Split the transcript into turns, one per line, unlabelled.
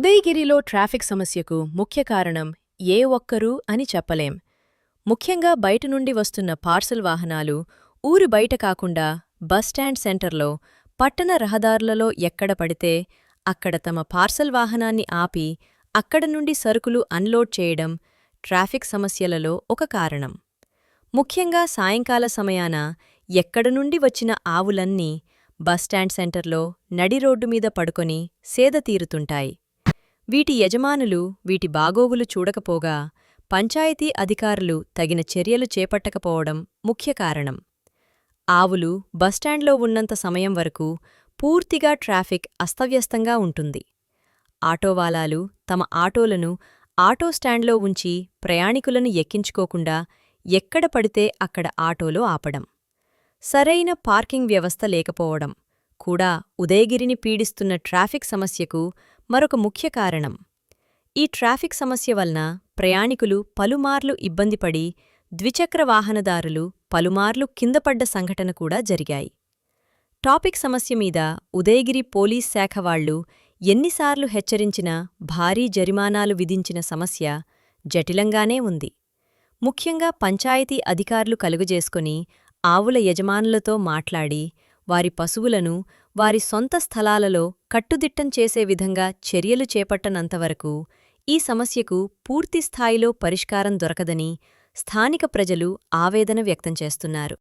ఉదయగిరిలో traffic సమస్యకు ముఖ్య కారణం ఏ ఒక్కరూ అని చెప్పలేం. ముఖ్యంగా బయట నుండి వస్తున్న పార్సల్ వాహనాలు ఊరు బయట కాకుండా బస్టాండ్ సెంటర్లో పట్టణ రహదారులలో ఎక్కడ పడితే అక్కడ తమ పార్సల్ వాహనాన్ని ఆపి అక్కడ నుండి సరుకులు అన్లోడ్ చేయడం ట్రాఫిక్ సమస్యలలో ఒక కారణం. ముఖ్యంగా సాయంకాల సమయాన ఎక్కడ నుండి వచ్చిన ఆవులన్నీ బస్టాండ్ సెంటర్లో నడి రోడ్డు మీద పడుకొని సేద తీరుతుంటాయి. వీటి యజమానులు వీటి బాగోగులు చూడకపోగా పంచాయతీ అధికారులు తగిన చర్యలు చేపట్టకపోవడం ముఖ్య కారణం. ఆవులు బస్టాండ్లో ఉన్నంత సమయం వరకు పూర్తిగా ట్రాఫిక్ అస్తవ్యస్తంగా ఉంటుంది. ఆటోవాలాలు తమ ఆటోలను ఆటో స్టాండ్లో ఉంచి ప్రయాణికులను ఎక్కించుకోకుండా ఎక్కడ పడితే అక్కడ ఆటోలో ఆపడం. సరైన పార్కింగ్ వ్యవస్థ లేకపోవడం కూడా ఉదయగిరిని పీడిస్తున్న ట్రాఫిక్ సమస్యకు మరొక ముఖ్య కారణం. ఈ ట్రాఫిక్ సమస్య వలన ప్రయాణికులు పలుమార్లు ఇబ్బందిపడి ద్విచక్ర వాహనదారులు పలుమార్లు కిందపడ్డ సంఘటన కూడా జరిగాయి. టాపిక్ సమస్య మీద ఉదయగిరి పోలీస్ శాఖ వాళ్ళు ఎన్నిసార్లు హెచ్చరించినా భారీ జరిమానాలు విధించిన సమస్య జటిలంగానే ఉంది. ముఖ్యంగా పంచాయతీ అధికారులు కలుగజేసుకుని ఆవుల యజమానులతో మాట్లాడి వారి పశువులను వారి సొంత స్థలాలలో కట్టుదిట్టం చేసే విధంగా చర్యలు చేపట్టనంతవరకు ఈ సమస్యకు పూర్తిస్థాయిలో పరిష్కారం దొరకదని స్థానిక ప్రజలు ఆవేదన వ్యక్తం చేస్తున్నారు.